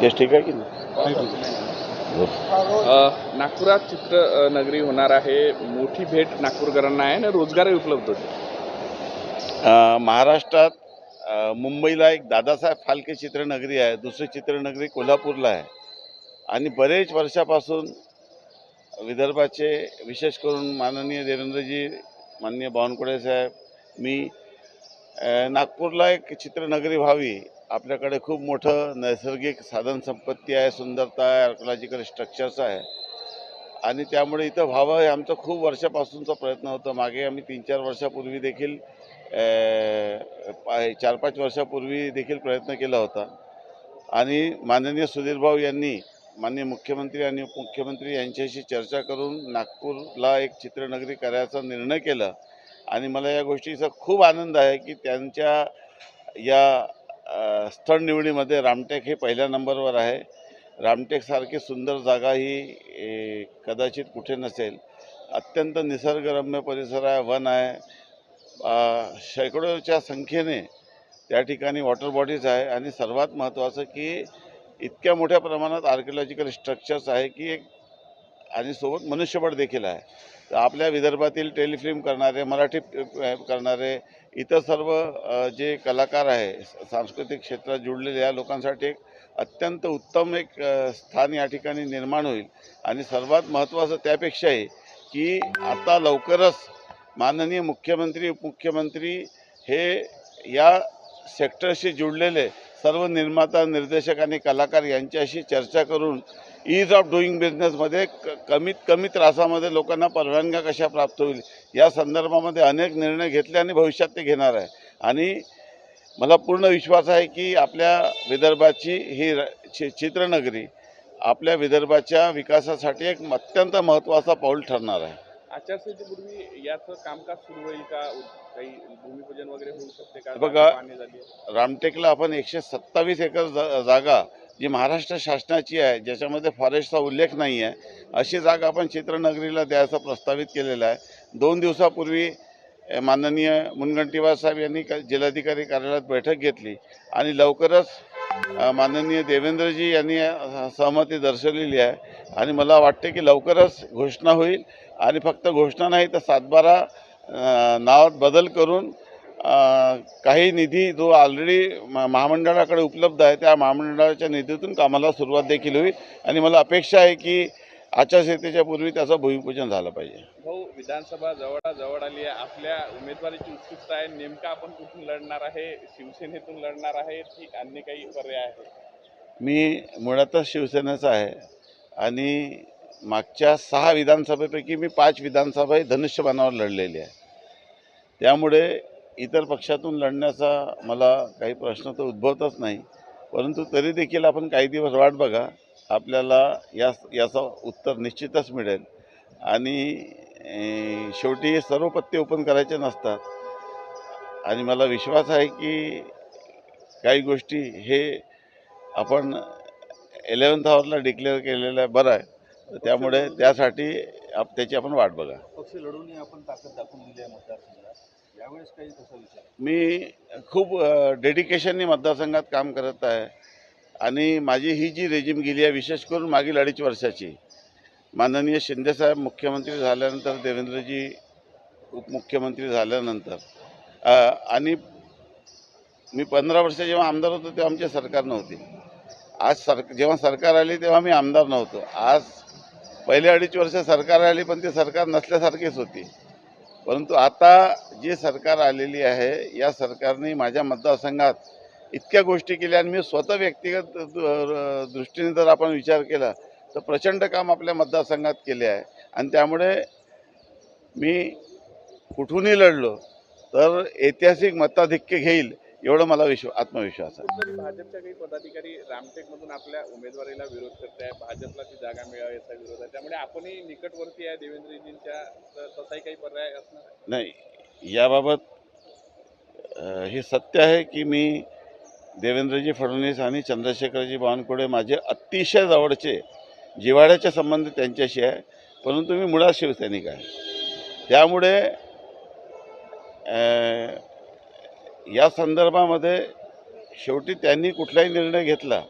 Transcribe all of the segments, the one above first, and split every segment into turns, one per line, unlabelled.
केस ठीक आहे की नाही?
नागपुरात चित्र नगरी होणार आहे. मोठी भेट नागपूरकरांना आहे आणि रोजगारही उपलब्ध होते.
महाराष्ट्रात मुंबईला एक दादासाहेब फाल्के चित्रनगरी आहे. दुसरी चित्रनगरी कोल्हापूरला आहे. आणि बरेच वर्षापासून विदर्भाचे विशेष करून माननीय देवेंद्रजी माननीय बावनकुळे साहेब मी नागपूरला एक चित्रनगरी व्हावी आपल्याकडे खूप मोठं नैसर्गिक साधनसंपत्ती आहे सुंदरता आहे आर्कोलॉजिकल स्ट्रक्चर्स आहे. आणि त्यामुळे इथं व्हावं हे आमचा खूप वर्षापासूनचा प्रयत्न होता. मागे आम्ही तीन चार वर्षापूर्वी देखील चार पाच वर्षापूर्वी देखील प्रयत्न केला होता. आणि माननीय सुधीर भाऊ यांनी माननीय मुख्यमंत्री आणि उपमुख्यमंत्री यांच्याशी चर्चा करून नागपूरला एक चित्रनगरी करायचा निर्णय केला. आणि मला या गोष्टीचा खूप आनंद आहे की त्यांच्या या स्थळ निवडीमध्ये रामटेक हे पहिल्या नंबरवर आहे. रामटेकसारखी सुंदर जागा ही कदाचित कुठे नसेल. अत्यंत निसर्गरम्य परिसर आहे वन आहे. शेकडोच्या संख्येने त्या ठिकाणी वॉटर बॉडीज आहे आणि सर्वात महत्त्वाचं की इतक्या मोठ्या प्रमाणात आर्किओलॉजिकल स्ट्रक्चर्स आहे की एक आणि सोबत मनुष्यबळ देखील आहे. तर आपल्या विदर्भातील टेलिफिल्म करणारे मराठी करणारे इतर सर्व जे कलाकार आहे सांस्कृतिक क्षेत्रात जुळलेले या लोकांसाठी एक अत्यंत उत्तम एक स्थान या ठिकाणी निर्माण होईल. आणि सर्वात महत्त्वाचं त्यापेक्षाही की आता लवकरच माननीय मुख्यमंत्री उपमुख्यमंत्री हे या सेक्टरशी जुळलेले सर्व निर्माता निर्देशक आणि कलाकार यांच्याशी चर्चा करून ईज ऑफ डुईंग बिझनेसमध्ये क कमीत कमी त्रासामध्ये लोकांना परवानग्या कशा प्राप्त होईल या संदर्भामध्ये अनेक निर्णय घेतले आणि भविष्यात ते घेणार आहे. आणि मला पूर्ण विश्वास आहे की आपल्या विदर्भाची ही र- चि चित्रनगरी आपल्या विदर्भाच्या विकासासाठी एक अत्यंत महत्त्वाचा पाऊल ठरणार आहे.
आचारसंहितेपूर्वी याचं कामकाज सुरू होईल का? काही भूमिपूजन वगैरे होऊ शकते का?
बघा. रामटेकला आपण एकशे सत्तावीस एकर जा जागा जी महाराष्ट्र शासनाची आहे ज्याच्यामध्ये फॉरेस्टचा उल्लेख नाही आहे अशी जागा आपण चित्रनगरीला द्यायचा प्रस्तावित केलेला आहे. दोन दिवसापूर्वी माननीय मुनगंटीवार साहेब यांनी जिल्हाधिकारी कार्यालयात बैठक घेतली आणि लवकरच माननीय देवेंद्रजी यांनी सहमती दर्शवलेली आहे. आणि मला वाटते की लवकरच घोषणा होईल. आणि फक्त घोषणा नाही तर सातबारा नावात बदल करून काही निधी जो ऑलरेडी महामंडळाकडे उपलब्ध आहे त्या महामंडळाच्या निधीतून कामाला सुरुवात देखील होईल. आणि मला अपेक्षा आहे की आचारसंहितेच्या पूर्वी त्याचं भूमिपूजन झालं पाहिजे.
भाऊ विधानसभा जवळ जवळ आली आहे. आपल्या उमेदवारीची उत्सुकता आहे. नेमकं आपण कुठून लढणार आहे? शिवसेनेतून लढणार आहे? की अन्य काही पर्याय आहे
मी मुळातच शिवसेनेचा आहे. आणि मागच्या सहा विधानसभेपैकी मी पाच विधानसभा ही धनुष्यबाणावर लढलेली आहे. त्यामुळे इतर पक्षातून लढण्याचा मला काही प्रश्न तर उद्भवतच नाही. परंतु तरी देखील आपण काही दिवस वाट बघा. आपल्याला या याचं उत्तर निश्चितच मिळेल. आणि शेवटी हे सर्व पत्ते ओपन करायचे नसतात. आणि मला विश्वास आहे की काही गोष्टी हे आपण इलेवन्थ आवरला डिक्लेअर केलेलं आहे बरं आहे. तर त्यामुळे त्यासाठी आप त्याची आपण वाट बघा.
पक्ष लढूनही आपण ताकद दाखवून दिली आहे मतदारसंघात. यावेळेस काही तसा विचार?
मी खूप डेडिकेशननी मतदारसंघात काम करत आहे. आणि माझी ही जी रेजिम गेली आहे विशेष करून मागील अडीच वर्षाची माननीय शिंदेसाहेब मुख्यमंत्री झाल्यानंतर देवेंद्रजी उपमुख्यमंत्री झाल्यानंतर आणि मी पंधरा वर्ष जेव्हा आमदार होतो तेव्हा आमची सरकार नव्हती. आज सर जेव्हा सरकार आली तेव्हा मी आमदार नव्हतो. आज पहिले अडीच वर्ष सरकार आली पण ते सरकार नसल्यासारखीच होती. परंतु आता जी सरकार आलेली आहे या सरकारने माझ्या मतदारसंघात इतक्या गोष्टी केल्या आणि मी स्वतः व्यक्तिगत दृष्टीने जर आपण विचार केला तर प्रचंड काम आपल्या मतदारसंघात केले आहे. आणि त्यामुळे मी कुठूनही लढलो तर ऐतिहासिक मताधिक्य घेईल एवढं मला विश्व आत्मविश्वास आहे.
भाजपच्या काही पदाधिकारी रामटेकमधून आपल्या उमेदवारीला विरोध करत आहे भाजपला ती जागा मिळावी याचा विरोध आहे. त्यामुळे आपणही निकटवर्ती आहे देवेंद्रजींच्या तर तसाही काही पर्याय असणार
नाही याबाबत हे सत्य आहे की मी देवेंद्रजी फडणवीस आणि चंद्रशेखरजी बावनकुळे माझे अतिशय जवळचे जिव्हाळ्याचे संबंध त्यांच्याशी आहे. परंतु मी मुळात शिवसैनिक आहे. त्यामुळे या संदर्भामध्ये शेवटी त्यांनी कुठलाही निर्णय घेतला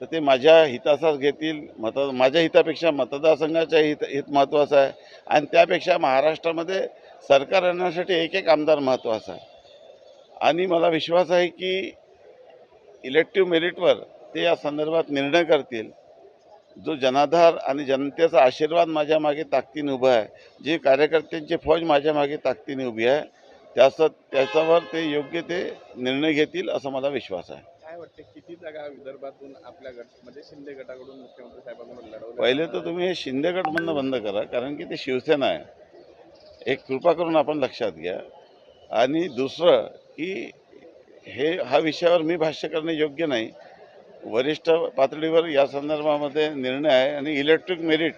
तर ते माझ्या हिताचाच घेतील. मत माझ्या हितापेक्षा मतदारसंघाच्या हित हित महत्त्वाचं आहे. आणि त्यापेक्षा महाराष्ट्रामध्ये सरकार आणण्यासाठी एक एक आमदार महत्त्वाचा आहे. आणि मला विश्वास आहे की इलेक्टिव्ह मेरिटवर ते या संदर्भात निर्णय करतील. जो जनाधार आणि जनतेचा आशीर्वाद माझ्या मागे ताकदीने उभा आहे. जी कार्यकर्त्यांची फौज माझ्या मागे ताकदीने उभी आहे. त्याचं त्याच्यावर ते योग्य ते निर्णय घेतील असं मला विश्वास आहे.
काय वाटते किती जागा विदर्भातून आपल्या गट म्हणजे शिंदे गटाकडून मुख्यमंत्री साहेबांकडून
पहिले तर तुम्ही हे शिंदे गट म्हणणं बंद करा कारण की ते शिवसेना आहे. एक कृपा करून आपण लक्षात घ्या. आणि दुसरं की हे हा विषयावर मी भाष्य करणे योग्य नाही. वरिष्ठ पातळीवर या संदर्भामध्ये निर्णय आहे आणि इलेक्ट्रिक मेरिट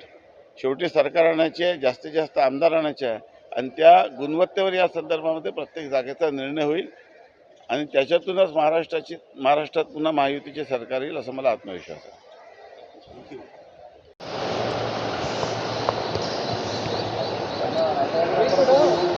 शेवटी सरकार आणायची आहे जास्तीत जास्त आमदार आणायचे आहे आणि त्या गुणवत्तेवर या संदर्भामध्ये प्रत्येक जागेचा निर्णय होईल आणि त्याच्यातूनच महाराष्ट्राची महाराष्ट्रात पुन्हा महायुतीचे सरकार येईल असं मला आत्मविश्वास आहे.